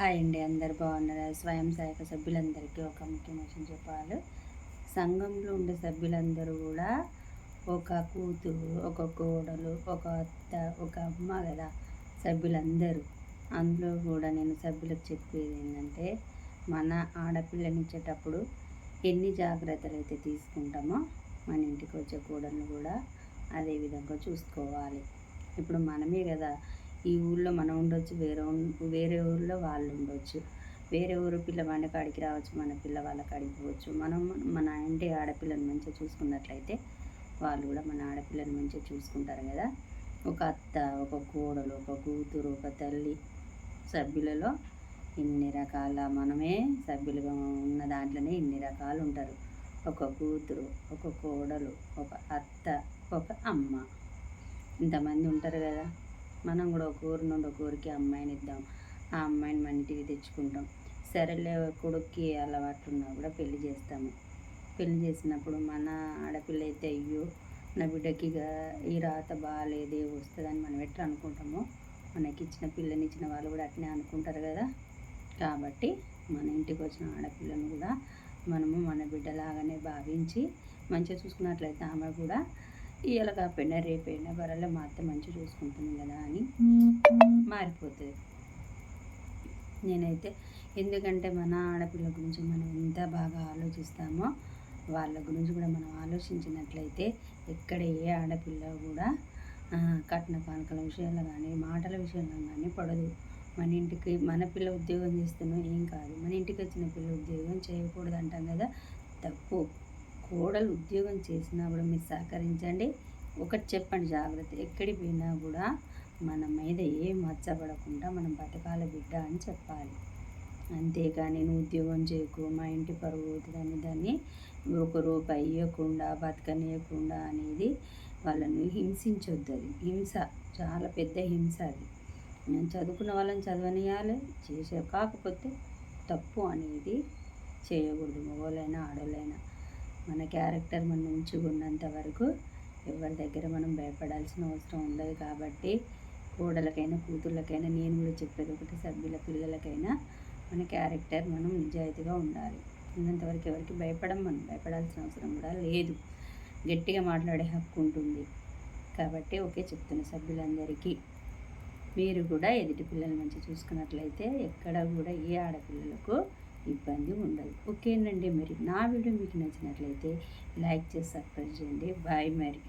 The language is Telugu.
హాయ్ అండి అందరు బాగున్నారు? స్వయం సహాయక సభ్యులందరికీ ఒక ముఖ్యమైన చెప్పాలి. సంఘంలో ఉండే సభ్యులందరూ కూడా ఒక కూతురు ఒక కోడలు ఒక అత్త ఒక అమ్మ కదా సభ్యులందరూ. అందులో కూడా నేను సభ్యులకు చెప్పేది ఏంటంటే మన ఆడపిల్లనిచ్చేటప్పుడు ఎన్ని జాగ్రత్తలు అయితే తీసుకుంటామో మన ఇంటికి వచ్చే కోడలను కూడా అదే విధంగా చూసుకోవాలి. ఇప్పుడు మనమే కదా ఈ ఊళ్ళో మనం ఉండొచ్చు వేరే వేరే ఊళ్ళో వాళ్ళు ఉండొచ్చు. వేరే ఊరు పిల్లవాడిని కాడికి రావచ్చు మన పిల్ల కాడికి పోవచ్చు. మనం మన ఇంటి ఆడపిల్లని మంచిగా చూసుకున్నట్లయితే వాళ్ళు కూడా మన ఆడపిల్లని మంచిగా చూసుకుంటారు కదా. ఒక అత్త ఒక కోడలు ఒక కూతురు ఒక తల్లి సభ్యులలో ఇన్ని రకాల మనమే సభ్యులుగా ఉన్న దాంట్లోనే ఇన్ని రకాలు ఉంటారు. ఒక కూతురు ఒక కోడలు ఒక అత్త ఒక అమ్మ. ఇంతమంది ఉంటారు కదా. మనం కూడా ఒక ఊరు నుండి ఒక ఊరికి అమ్మాయిని ఇద్దాం. ఆ అమ్మాయిని మన ఇంటికి తెచ్చుకుంటాం. సరేలే కొడుక్కి అలవాటు ఉన్నా కూడా పెళ్ళి చేస్తాము. పెళ్ళి చేసినప్పుడు మన ఆడపిల్ల అయితే అయ్యో నా బిడ్డకి ఈ రాత బాగాలేదు వస్తుందని మనం ఎట్లా అనుకుంటామో? మనకి ఇచ్చిన పిల్లని ఇచ్చిన వాళ్ళు కూడా అట్నే అనుకుంటారు కదా? కాబట్టి మన ఇంటికి వచ్చిన ఆడపిల్లను కూడా మనము మన బిడ్డలాగానే భావించి మంచిగా చూసుకున్నట్లయితే ఆమె కూడా ఇవాళ కాకపోయినా రేపైనా వరలో మా అత్త మంచిగా చూసుకుంటుంది కదా అని మారిపోతుంది. నేనైతే ఎందుకంటే మన ఆడపిల్ల గురించి మనం ఎంత బాగా ఆలోచిస్తామో వాళ్ళ గురించి కూడా మనం ఆలోచించినట్లయితే ఎక్కడ ఏ ఆడపిల్ల కూడా కట్న కానుకల విషయంలో కానీ మాటల విషయంలో కానీ పడదు. మన ఇంటికి మన పిల్ల ఉద్యోగం చేస్తేనో ఏం కాదు. మన ఇంటికి వచ్చిన పిల్ల ఉద్యోగం చేయకూడదు అంటాం కదా తప్పు. కోడలు ఉద్యోగం చేసినా కూడా మీరు సహకరించండి. ఒకటి చెప్పండి జాగ్రత్త. ఎక్కడికి పోయినా కూడా మన మీద ఏం మచ్చబడకుండా మనం బతకాల బిడ్డ అని చెప్పాలి. అంతేగాని నేను ఉద్యోగం చేయకు మా ఇంటి పరువు అవుతుందని దాన్ని ఒక రూపాయి ఇవ్వకుండా బతకనియకుండా అనేది వాళ్ళని హింసించొద్దు అది. హింస చాలా పెద్ద హింస అది. నేను చదువుకున్న వాళ్ళని చదవనియాలి చేసే కాకపోతే తప్పు అనేది చేయకూడదు. మగవాళ్ళైనా ఆడవాళ్ళైనా మన క్యారెక్టర్ మన నుంచి ఉన్నంత వరకు ఎవరి దగ్గర మనం భయపడాల్సిన అవసరం ఉండదు కాబట్టి కోడలకైనా కూతుళ్ళకైనా నేను కూడా చెప్పేది ఒకటి సభ్యుల పిల్లలకైనా మన క్యారెక్టర్ మనం నిజాయితీగా ఉండాలి. ఉన్నంతవరకు ఎవరికి భయపడం మనం భయపడాల్సిన అవసరం కూడా లేదు. గట్టిగా మాట్లాడే హక్కు ఉంటుంది. కాబట్టి ఓకే చెప్తున్న సభ్యులందరికీ. మీరు కూడా ఎదుటి పిల్లలు మంచి చూసుకున్నట్లయితే ఎక్కడ కూడా ఏ ఆడపిల్లలకు ఇబ్బంది ఉండదు. ఓకేనండి మరి. నా వీడియో మీకు నచ్చినట్లయితే లైక్ చేసి సబ్స్క్రైబ్ చేయండి. బాయ్ మరి.